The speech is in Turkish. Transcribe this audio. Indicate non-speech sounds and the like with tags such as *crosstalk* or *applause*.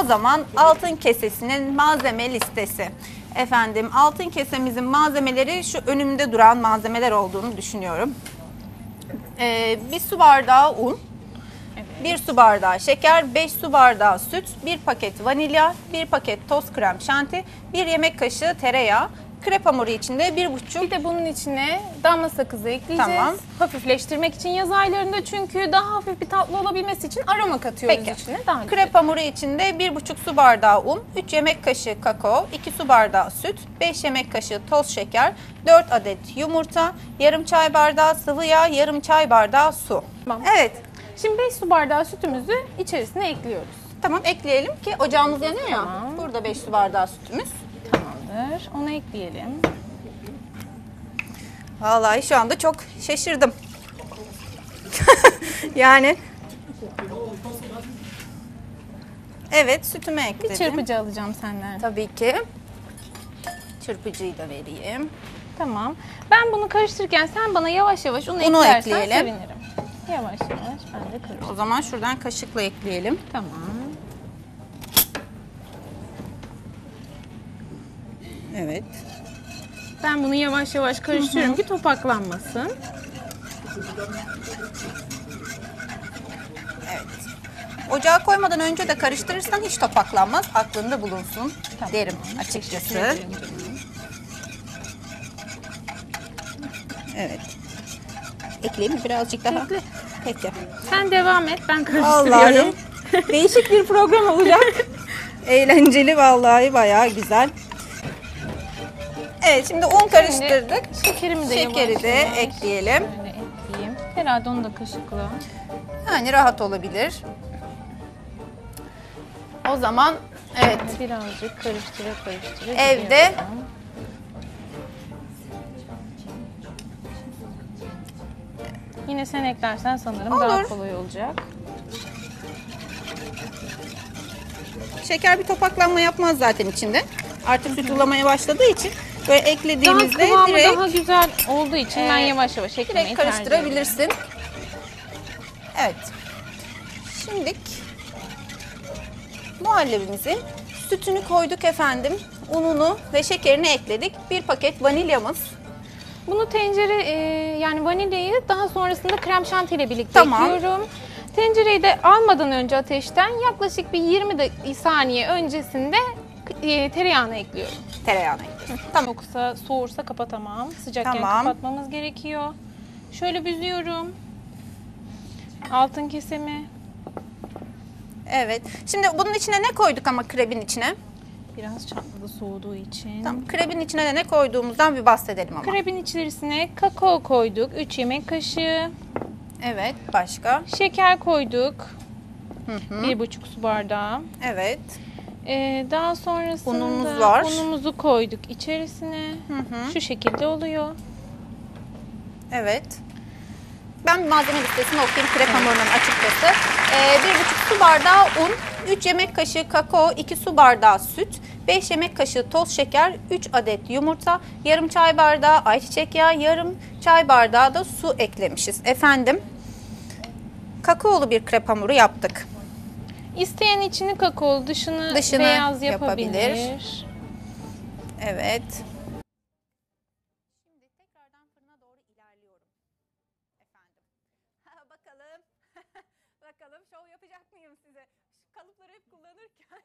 O zaman altın kesesinin malzeme listesi. Efendim altın kesemizin malzemeleri şu önümde duran malzemeler olduğunu düşünüyorum. Ee, bir su bardağı un, bir su bardağı şeker, 5 su bardağı süt, bir paket vanilya, bir paket toz krem şanti, bir yemek kaşığı tereyağı, krep hamuru içinde bir buçuk Bir de bunun içine damla sakızı ekleyeceğiz. Tamam. Hafifleştirmek için yaz aylarında çünkü daha hafif bir tatlı olabilmesi için aroma katıyoruz Peki. içine. Daha güzel. Krep hamuru içinde 1,5 su bardağı un, 3 yemek kaşığı kakao, 2 su bardağı süt, 5 yemek kaşığı toz şeker, 4 adet yumurta, yarım çay bardağı sıvı yağ, yarım çay bardağı su. Tamam. Evet. Şimdi 5 su bardağı sütümüzü içerisine ekliyoruz. Tamam ekleyelim ki ocağımız yanıyor ya. Tamam. Burada 5 su bardağı sütümüz. Tamamdır. Onu ekleyelim. Vallahi şu anda çok şaşırdım. *laughs* yani Evet sütümü Bir ekledim. çırpıcı alacağım senden. Tabii ki. Çırpıcıyı da vereyim. Tamam. Ben bunu karıştırırken sen bana yavaş yavaş unu, Unu eklersen ekleyelim. sevinirim. Yavaş yavaş ben de karıştırayım. O zaman şuradan kaşıkla ekleyelim. Tamam. Evet. Ben bunu yavaş yavaş karıştırıyorum ki topaklanmasın. Evet. Ocağa koymadan önce de karıştırırsan hiç topaklanmaz. Aklında bulunsun derim açıkçası. Evet. Ekleyeyim mi birazcık daha? Ekle. Peki. Sen devam et ben karıştırıyorum. Vallahi değişik bir program olacak. *laughs* Eğlenceli vallahi bayağı güzel. Evet şimdi un karıştırdık. Şekerimi de Şekeri yavaş de yavaş ekleyelim. Şöyle ekleyeyim. Herhalde onu da kaşıkla. Yani rahat olabilir. O zaman evet Birazcık karıştıra karıştıra Evde gidiyorum. Yine sen eklersen sanırım daha Olur. kolay olacak. şeker bir topaklanma yapmaz zaten içinde. Artık süt ulamaya başladığı için böyle Daha eklediğimizde kıvamı direkt daha güzel olduğu için ben yavaş yavaş eklemeyi direkt karıştırabilirsin. Evet. Şimdi muhallebimizin sütünü koyduk efendim. Ununu ve şekerini ekledik. Bir paket vanilyamız. Bunu tencere e, yani vanilyayı daha sonrasında krem şanti ile birlikte Tamam. ekliyorum. Tencereyi de almadan önce ateşten yaklaşık bir 20 dak- saniye öncesinde e, tereyağını ekliyorum. Tereyağını ekliyoruz. *laughs* Tamam. Yoksa soğursa kapatamam. Sıcakken Tamam. kapatmamız gerekiyor. Şöyle büzüyorum. Altın kesemi. Evet. Şimdi bunun içine ne koyduk ama krebin içine? Biraz çatladı soğuduğu için. Tamam. Krebin içine de ne koyduğumuzdan bir bahsedelim ama. Krebin içerisine kakao koyduk. 3 yemek kaşığı. Evet. Başka? Şeker koyduk. 1,5 su bardağı. Evet. Ee, daha sonrasında Unumuz var. unumuzu koyduk içerisine. Şu şekilde oluyor. Evet. Ben malzeme listesini okuyayım krep hamurunun açıkçası. Ee, bir buçuk su bardağı un, 3 yemek kaşığı kakao, 2 su bardağı süt, 5 yemek kaşığı toz şeker, 3 adet yumurta, yarım çay bardağı ayçiçek yağı, yarım çay bardağı da su eklemişiz. Efendim, kakaolu bir krep hamuru yaptık. İsteyen içini kakaolu, dışını, Dışını beyaz yapabilir. yapabilir. Evet. Şimdi tekrardan fırına doğru ilerliyorum. Efendim. *laughs* bakalım. *laughs* bakalım şov yapacak mıyım size? Şu kalıpları hep kullanırken.